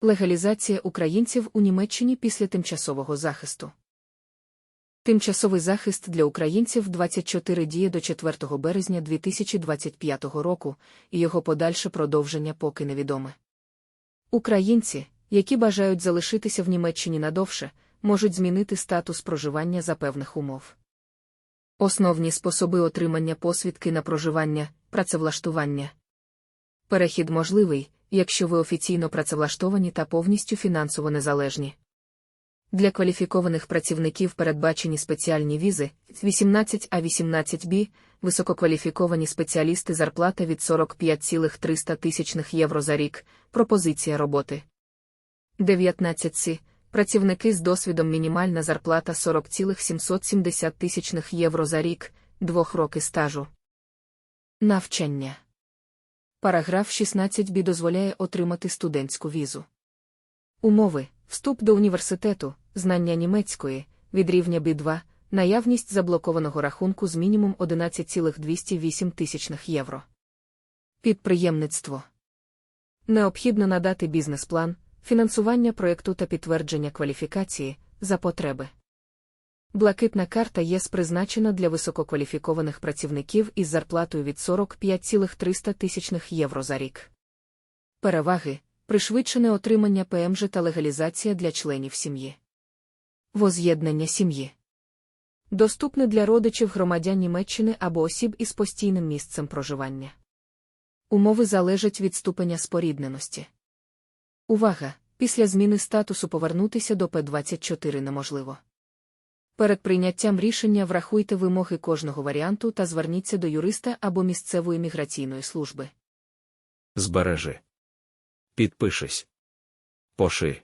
Легалізація українців у Німеччині після тимчасового захисту. Тимчасовий захист для українців 24 діє до 4 березня 2025 року, і його подальше продовження поки невідоме. Українці, які бажають залишитися в Німеччині надовше, можуть змінити статус проживання за певних умов. Основні способи отримання посвідки на проживання, працевлаштування. Перехід можливий, якщо ви офіційно працевлаштовані та повністю фінансово незалежні. Для кваліфікованих працівників передбачені спеціальні візи 18 а 18 б висококваліфіковані спеціалісти зарплата від 45,300 тисячних євро за рік, пропозиція роботи. 19 С. Працівники з досвідом мінімальна зарплата 40,770 тисячних євро за рік, двох роки стажу. Навчання. Параграф 16 б дозволяє отримати студентську візу. Умови вступ до університету, знання німецької, від рівня B2, наявність заблокованого рахунку з мінімум 11,208 тисячних євро. Підприємництво. Необхідно надати бізнес-план, фінансування проєкту та підтвердження кваліфікації за потреби. Блакитна карта ЄС призначена для висококваліфікованих працівників із зарплатою від 45,300 тисячних євро за рік. Переваги пришвидшене отримання ПМЖ та легалізація для членів сім'ї. Воз'єднання сім'ї. Доступне для родичів громадян Німеччини або осіб із постійним місцем проживання. Умови залежать від ступеня спорідненості. Увага! Після зміни статусу повернутися до П24 неможливо. Перед прийняттям рішення врахуйте вимоги кожного варіанту та зверніться до юриста або місцевої міграційної служби. Збережи. Підпишись. Поши.